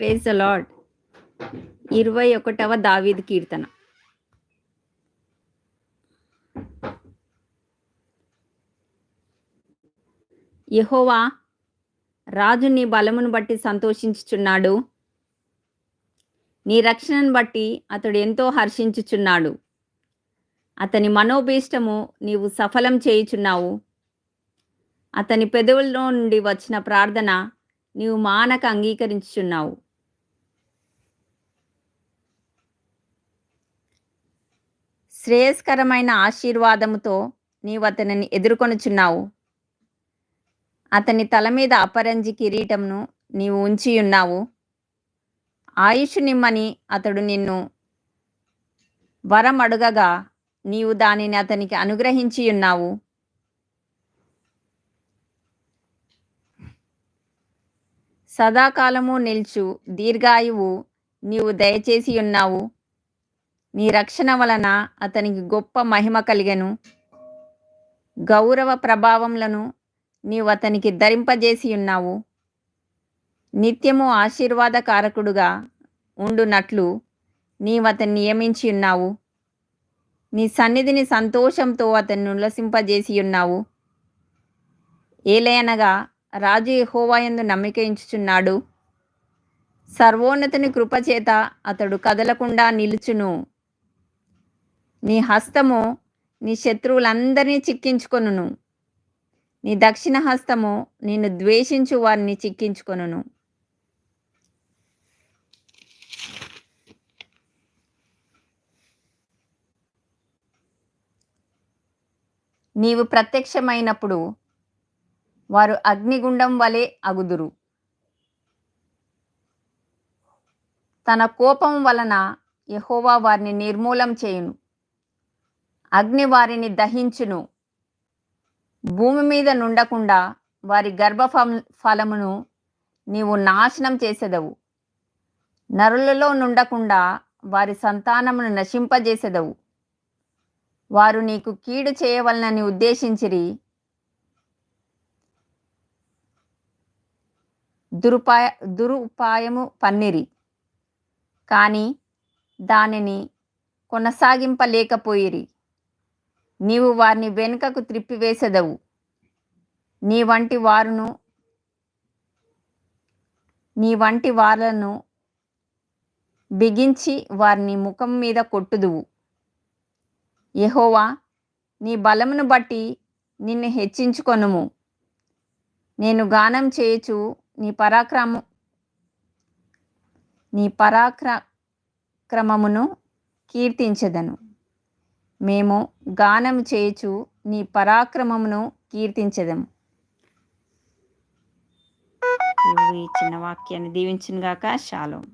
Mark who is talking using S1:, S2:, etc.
S1: Praise lord ఇరవై ఒకటవ దావీద్ కీర్తన. యహోవా రాజు నీ బలమును బట్టి సంతోషించుచున్నాడు. నీ రక్షణను బట్టి అతడు ఎంతో హర్షించుచున్నాడు. అతని మనోభీష్టము నీవు సఫలం చేయుచున్నావు. అతని పెదవుల్లో నుండి వచ్చిన ప్రార్థన నీవు మానక అంగీకరించుచున్నావు. శ్రేయస్కరమైన ఆశీర్వాదముతో నీవు అతనిని ఎదుర్కొనుచున్నావు. అతని తల మీద అపరంజి కిరీటంను నీవు ఉంచి ఉన్నావు ఆయుష్ నిమ్మని అతడు నిన్ను వరం అడుగగా నీవు దానిని అతనికి అనుగ్రహించి ఉన్నావు సదాకాలము నిల్చు దీర్ఘాయువు నీవు దయచేసి ఉన్నావు నీ రక్షణ వలన అతనికి గొప్ప మహిమ కలిగెను. గౌరవ ప్రభావములను నీవు అతనికి ధరింపజేసి ఉన్నావు నిత్యము ఆశీర్వాదకారకుడుగా ఉండునట్లు నీవు అతన్ని నియమించి ఉన్నావు నీ సన్నిధిని సంతోషంతో అతన్ని ఉల్లసింపజేసి ఉన్నావు ఏలయనగా రాజు యెహోవాయందు నమ్మిక ఉంచుచున్నాడు సర్వోన్నతుని కృపచేత అతడు కదలకుండా నిలుచును. నీ హస్తము నీ శత్రువులందరినీ చిక్కించుకొనును. నీ దక్షిణ హస్తము నిన్ను ద్వేషించు వారిని చిక్కించుకొనును. నీవు ప్రత్యక్షమైనప్పుడు వారు అగ్నిగుండం వలె అగుదురు. తన కోపం వలన యహోవా వారిని నిర్మూలం చేయును. అగ్ని వారిని దహించును. భూమి మీద నుండకుండా వారి గర్భ ఫలమును నీవు నాశనం చేసేదవు. నరులలో నుండకుండా వారి సంతానమును నశింపజేసేదవు. వారు నీకు కీడు చేయవలనని ఉద్దేశించిరి. దురుపాయ దురుపాయము పన్నిరి. కానీ దానిని కొనసాగింపలేకపోయిరి. నీవు వారిని వెనుకకు త్రిప్పివేసెదవు. నీ వంటి వారును నీ వంటి వార్లను బిగించి వారిని ముఖం మీద కొట్టుదువు. యహోవా నీ బలమును బట్టి నిన్ను హెచ్చించుకొనుము. నేను గానం చేయుచు నీ పరాక్రమ నీ పరాక్రమమును కీర్తించదను. మేము గానం చేయుచు నీ పరాక్రమమును కీర్తించదం ఈ చిన్న వాక్యాన్ని దీవించునుగాక. శాలోం